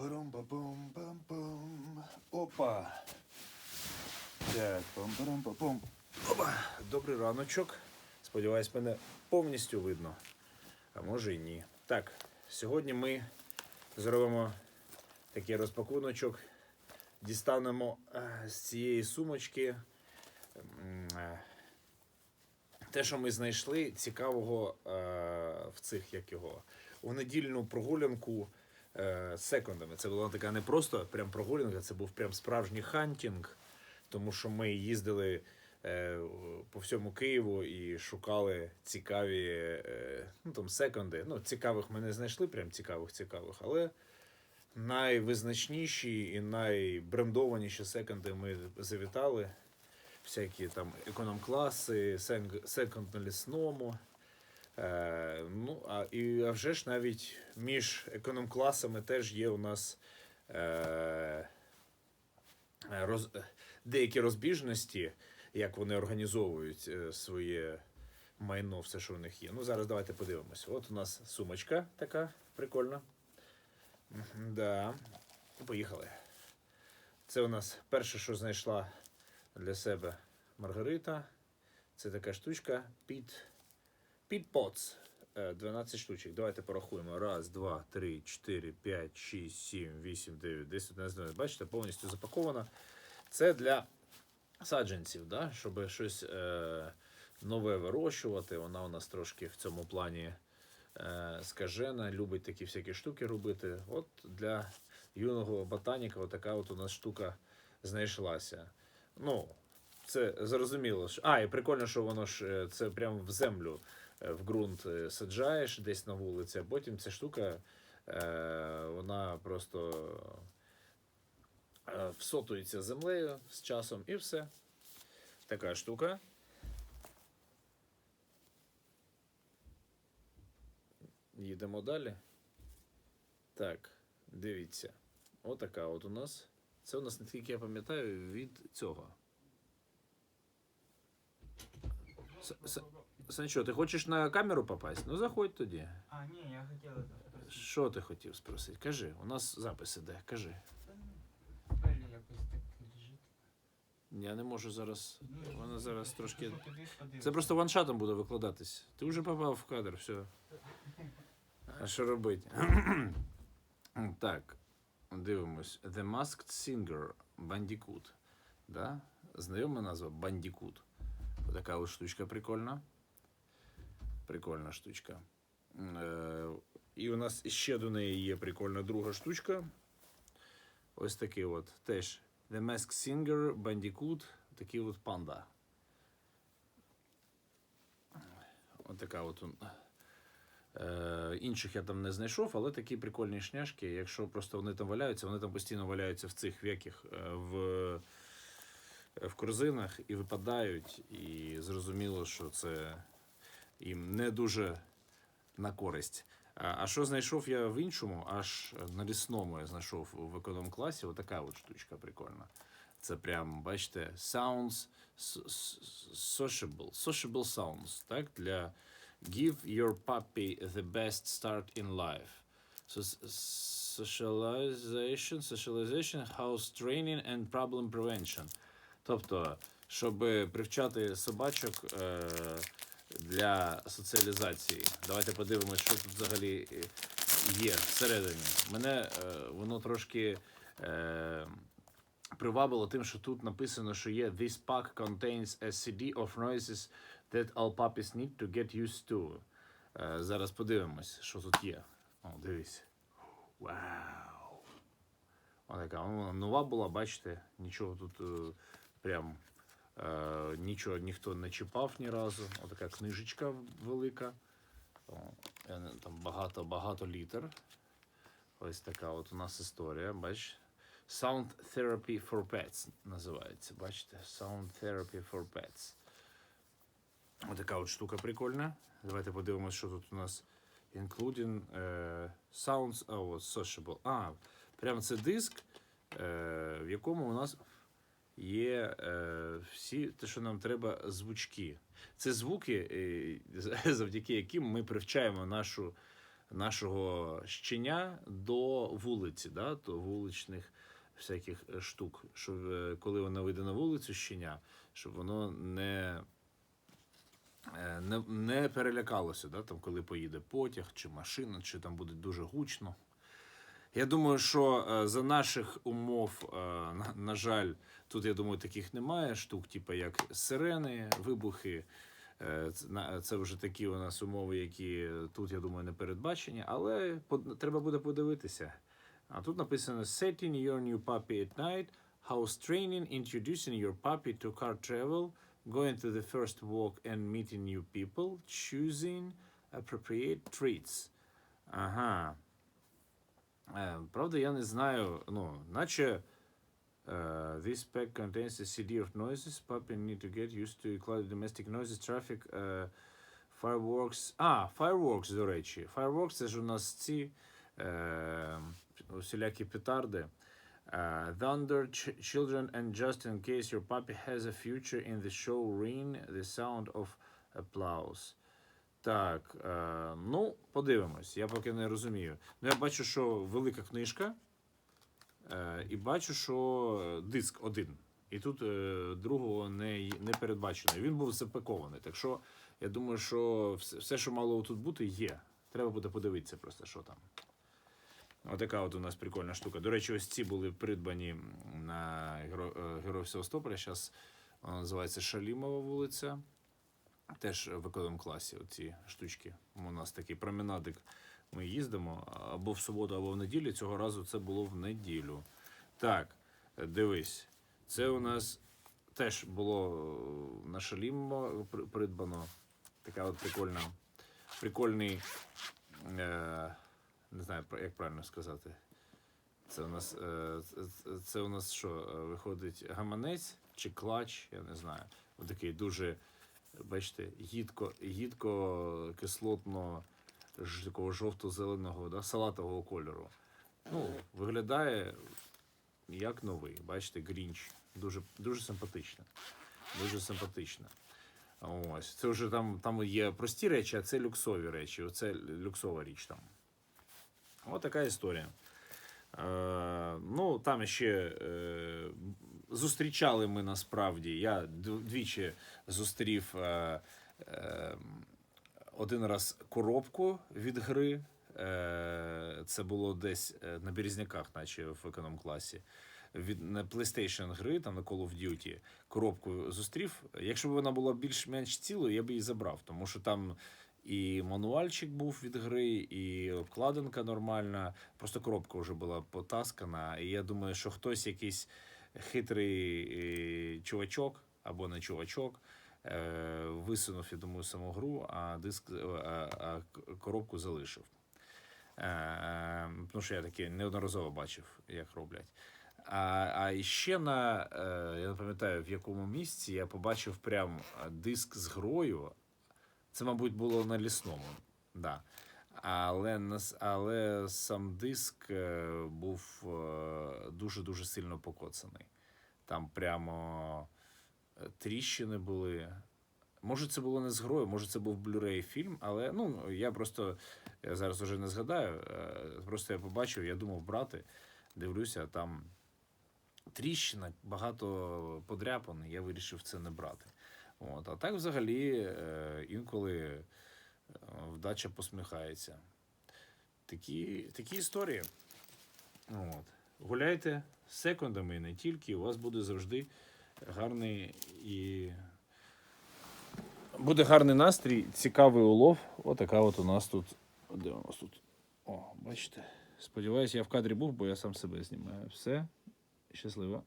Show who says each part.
Speaker 1: Барум бабум бам бум Опа. Так, пам парам па пум Опа. Добрий раночок. Сподіваюсь, мене повністю видно. А може і ні. Так, сьогодні ми зробимо такий розпакуночок. Дістанемо е, з цієї сумочки. е, те, що ми знайшли цікавого е, в цих як його у недільну прогулянку е, з секондами. Це була така не просто прям прогулянка, це був прям справжній хантінг, тому що ми їздили е, по всьому Києву і шукали цікаві е, ну, там, секонди. Ну, цікавих ми не знайшли, прям цікавих, цікавих, але найвизначніші і найбрендованіші секонди ми завітали всякі там економ-класи, секонд на лісному. Е, ну, а, і а вже ж навіть між економ-класами теж є у нас е, роз, деякі розбіжності, як вони організовують е, своє майно, все, що у них є. Ну, зараз давайте подивимося. От у нас сумочка така прикольна. Да. Поїхали. Це у нас перше, що знайшла для себе Маргарита. Це така штучка під, під поц. Е, 12 штучок. Давайте порахуємо. Раз, два, три, чотири, п'ять, шість, сім, вісім, дев'ять, десять, одинадцять. Бачите, повністю запакована. Це для саджанців, да? щоб щось е, нове вирощувати. Вона у нас трошки в цьому плані е, скажена, любить такі всякі штуки робити. От для юного ботаніка така от у нас штука знайшлася. Ну, це зрозуміло. А, і прикольно, що воно ж е, це прямо в землю, в ґрунт е, саджаєш десь на вулиці, а потім ця штука е, вона просто е, всотується землею з часом і все. Така штука. Їдемо далі. Так, дивіться. Отака от у нас. Це у нас, наскільки я пам'ятаю, від цього. Санчо, ти хочеш на камеру попасть? Ну заходь тоді.
Speaker 2: А, ні, я хотів спросити.
Speaker 1: Що ти хотів спросити? Кажи, у нас запис іде, кажи.
Speaker 2: Та ну, якось так лежить.
Speaker 1: Я не можу зараз.
Speaker 2: Ну,
Speaker 1: Вона зараз трошки. Це просто ваншатом буде викладатись. Ти вже попав в кадр, все. А що робити? так, дивимось. The Masked Singer Bandicoot. Да? Знайома назва Bandicoot. Така ось штучка прикольна. Прикольна штучка. І у нас ще до неї є прикольна друга штучка. Ось такий от теж The Masked Singer Bandicoot. Такий от панда. Отака от. Е, інших я там не знайшов, але такі прикольні шняшки. Якщо просто вони там валяються, вони там постійно валяються в цих е, в, в корзинах і випадають. І зрозуміло, що це їм не дуже на користь. А що знайшов я в іншому, аж на лісному я знайшов в економ-класі, отака от штучка прикольна. Це прям, бачите, sounds sociable, sociable sounds, так, для give your puppy the best start in life. So, socialization, socialization, house training and problem prevention. Тобто, щоб привчати собачок е, для соціалізації. Давайте подивимось, що тут взагалі е, є всередині. Мене е, воно трошки привабило тим, що тут написано, що є This pack contains a CD of noises that all puppies need to get used to. Е, зараз подивимось, що тут є. О, дивись. Вау! Отака, ну, вона нова була, бачите, нічого тут е, прям е, нічого ніхто не чіпав ні разу. Отака книжечка велика. О, там багато-багато літер. Ось така от у нас історія, бач. Sound Therapy for Pets називається. Бачите? Sound Therapy for Pets. Отака от штука прикольна. Давайте подивимося, що тут у нас. Including е, Sounds oh, Sociable. А, прямо це диск, е, в якому у нас є е, всі те, що нам треба, звучки. Це звуки, е, завдяки яким ми привчаємо нашу нашого щеня до вулиці, да, до вуличних всяких е, штук. Щоб е, коли воно вийде на вулицю щеня, щоб воно не, е, не, не перелякалося, да, там, коли поїде потяг чи машина, чи там буде дуже гучно. Я думаю, що е, за наших умов, е, на, жаль, тут я думаю, таких немає штук, типу як сирени, вибухи. Е, Це, вже такі у нас умови, які тут, я думаю, не передбачені, але треба буде подивитися. А тут написано Setting your new puppy at night, house training, introducing your puppy to car travel, going to the first walk and meeting new people, choosing appropriate treats. Ага. Е, Правда, я не знаю, ну, наче е, this pack contains a CD of noises. Puppy need to get used to include domestic noises, traffic, е, fireworks. А, fireworks, до речі. Fireworks це ж у нас ці е, усілякі петарди. Е, thunder, ch- children, and just in case your puppy has a future in the show, ring the sound of applause. Так, е, ну, подивимось. Я поки не розумію. Ну, я бачу, що велика книжка, е, і бачу, що диск один. І тут е, другого не, не передбачено. Він був запакований. Так що я думаю, що все, що мало тут бути, є. Треба буде подивитися просто, що там. Отака от у нас прикольна штука. До речі, ось ці були придбані на Геро- е, Героїв Севастополя. Зараз вона називається Шалімова вулиця. Теж в економ класі оці штучки. У нас такий променадик. Ми їздимо або в суботу, або в неділю. Цього разу це було в неділю. Так, дивись, це у нас теж було е, на Шалімо придбано. Така от прикольна, прикольний, е, не знаю, як правильно сказати. Це у нас, е, це- у нас що, е, виходить гаманець чи клач, я не знаю. Отакий дуже, бачите, гідко, гідко кислотно такого жовто-зеленого, да, салатового кольору. Ну, виглядає як новий. Бачите, грінч. Дуже, дуже симпатично. Дуже симпатично. Ось. Це вже там, там є прості речі, а це люксові речі. Оце люксова річ там. Ось така історія. Е, ну, там ще е, зустрічали ми насправді. Я двічі зустрів е, е, один раз коробку від гри. Е, це було десь е, на Березняках, наче в економ-класі. Від на PlayStation гри, там на Call of Duty, коробку зустрів. Якщо б вона була більш-менш цілою, я б її забрав, тому що там і мануальчик був від гри, і обкладинка нормальна. Просто коробка вже була потаскана. І я думаю, що хтось якийсь хитрий е, чувачок або не чувачок. е, Висунув, я думаю, саму гру, а диск, е, а, а коробку залишив. Е, Тому що я таке неодноразово бачив, як роблять. А, а ще на, я не пам'ятаю, в якому місці я побачив прям диск з грою. Це, мабуть, було на лісному. Да. Але, але сам диск е, був е, дуже-дуже сильно покоцаний. Там прямо е, тріщини були. Може, це було не з грою, може, це був Blu-ray фільм, але ну, я просто я зараз вже не згадаю. Просто я побачив, я думав брати, дивлюся, там тріщина, багато подряпин, я вирішив це не брати. От. А так, взагалі, інколи вдача посміхається. Такі, такі історії. От. Гуляйте з секундами і не тільки, у вас буде завжди гарний і. Буде гарний настрій, цікавий улов. Отака от у нас тут. Де у нас тут? О, бачите. Сподіваюсь, я в кадрі був, бо я сам себе знімаю. Все. Щасливо.